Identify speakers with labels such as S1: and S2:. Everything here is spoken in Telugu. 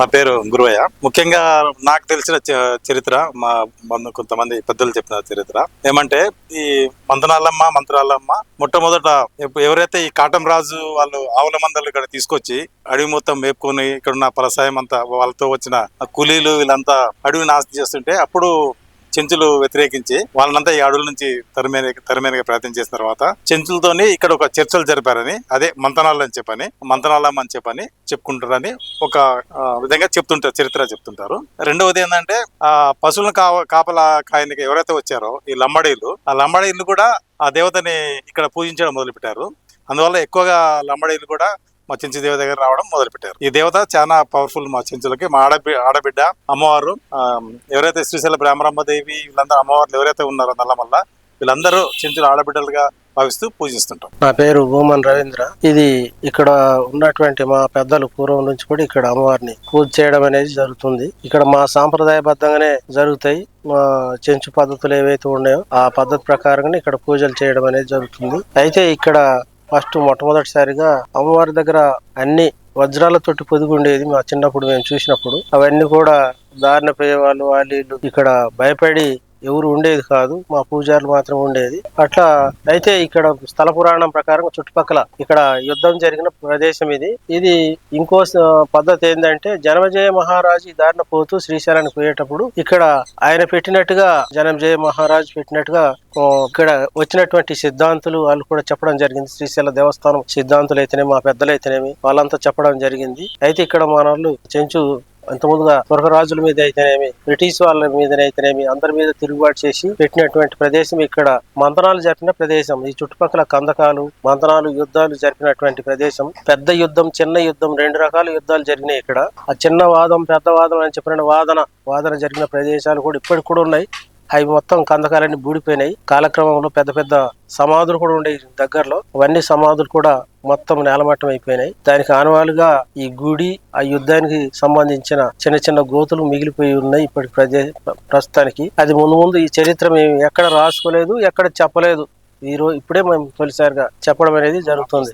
S1: నా పేరు గురువయ్య. ముఖ్యంగా నాకు తెలిసిన చ- చరిత్ర మా బంధు కొంతమంది పెద్దలు చెప్పిన చరిత్ర ఏమంటే ఈ మంతనాలమ్మ మంత్రాలమ్మ మొట్టమొదట ఎవరైతే ఈ కాటం రాజు వాళ్ళు ఆవుల మందలు ఇక్కడ తీసుకొచ్చి అడవి మొత్తం మేపుకొని ఇక్కడ ఉన్న పలసాయం అంతా వాళ్ళతో వచ్చిన కూలీలు వీళ్ళంతా అడవి నాశనం చేస్తుంటే అప్పుడు చెంచులు వ్యతిరేకించి వాళ్ళనంతా ఈ అడవుల నుంచి తరిమే తరిమేనగా ప్రయత్నం చేసిన తర్వాత చెంచులతోని ఇక్కడ ఒక చర్చలు జరిపారని అదే మంతనాలు అని చెప్పని మంతనాలం అని చెప్పని చెప్పుకుంటారని ఒక విధంగా చెప్తుంటారు చరిత్ర చెప్తుంటారు. రెండవది ఏంటంటే ఆ పశువులను కా కాపలా కాయనికి ఎవరైతే వచ్చారో ఈ లంబడీలు ఆ లంబడీలు కూడా ఆ దేవతని ఇక్కడ పూజించడం మొదలుపెట్టారు. అందువల్ల ఎక్కువగా లంబడీలు కూడా మా చెంచు దేవ దగ్గర రావడం మొదలు పెట్టారు ఈ దేవత చాలా పవర్ఫుల్ మా చెంచులకి. మా ఆడబి ఆడబిడ్డ అమ్మవారు ఎవరైతే శ్రీశైల బ్రహ్మరమ్మ దేవి వీళ్ళందరూ అమ్మవార్లు ఎవరైతే ఉన్నారో నల్లమల్ల వీళ్ళందరూ చెంచుల ఆడబిడ్డలుగా భావిస్తూ పూజిస్తుంటాం.
S2: నా పేరు భూమన్ రవీంద్ర. ఇది ఇక్కడ ఉన్నటువంటి మా పెద్దలు పూర్వం నుంచి కూడా ఇక్కడ అమ్మవారిని పూజ చేయడం అనేది జరుగుతుంది. ఇక్కడ మా సాంప్రదాయబద్ధంగానే జరుగుతాయి. మా చెంచు పద్ధతులు ఏవైతే ఉన్నాయో ఆ పద్ధతి ప్రకారంగానే ఇక్కడ పూజలు చేయడం అనేది జరుగుతుంది. అయితే ఇక్కడ ఫస్ట్ మొట్టమొదటిసారిగా అమ్మవారి దగ్గర అన్ని వజ్రాలతోటి పొదుగు ఉండేది మా చిన్నప్పుడు మేము చూసినప్పుడు. అవన్నీ కూడా దారిన పోయేవాళ్ళు వాళ్ళు. ఇక్కడ భయపడి ఎవరు ఉండేది కాదు మా పూజారులు మాత్రం ఉండేది. అట్లా అయితే ఇక్కడ స్థల పురాణం ప్రకారం చుట్టుపక్కల ఇక్కడ యుద్ధం జరిగిన ప్రదేశం ఇది. ఇది ఇంకో స- పద్ధతి ఏంటంటే జనమజయ మహారాజు ఈ దారిన పోతూ శ్రీశైలానికి పోయేటప్పుడు ఇక్కడ ఆయన పెట్టినట్టుగా జనమజయ మహారాజు పెట్టినట్టుగా ఇక్కడ వచ్చినటువంటి సిద్ధాంతులు వాళ్ళు కూడా చెప్పడం జరిగింది. శ్రీశైల దేవస్థానం సిద్ధాంతులు అయితేనేమి మా పెద్దలు అయితేనేమి వాళ్ళంతా చెప్పడం జరిగింది. అయితే ఇక్కడ మన చెంచు అంత స్వర్గరాజుల మీద అయితేనేమి బ్రిటిష్ వాళ్ళ మీదనైతేనేమి అందరి మీద తిరుగుబాటు చేసి పెట్టినటువంటి ప్రదేశం ఇక్కడ మంతనాలు జరిపిన ప్రదేశం. ఈ చుట్టుపక్కల కందకాలు మంతనాలు యుద్ధాలు జరిపినటువంటి ప్రదేశం. పెద్ద యుద్ధం చిన్న యుద్ధం రెండు రకాల యుద్ధాలు జరిగినాయి ఇక్కడ. ఆ చిన్న వాదం పెద్ద వాదం అని చెప్పిన వాదన వాదన జరిగిన ప్రదేశాలు కూడా ఇప్పటికి కూడా ఉన్నాయి. అవి మొత్తం కందకాలన్నీ బూడిపోయినాయి. కాలక్రమంలో పెద్ద పెద్ద సమాధులు కూడా ఉండే దగ్గరలో. అవన్నీ సమాధులు కూడా మొత్తం నేలమట్టం అయిపోయినాయి. దానికి ఆనవాలుగా ఈ గుడి ఆ యుద్ధానికి సంబంధించిన చిన్న చిన్న గోతులు మిగిలిపోయి ఉన్నాయి ఇప్పటి ప్రదే ప్రస్తుతానికి. అది ముందు ముందు ఈ చరిత్ర మేము ఎక్కడ రాసుకోలేదు ఎక్కడ చెప్పలేదు. ఈ రోజు ఇప్పుడే మేము తొలిసారిగా చెప్పడం అనేది జరుగుతుంది.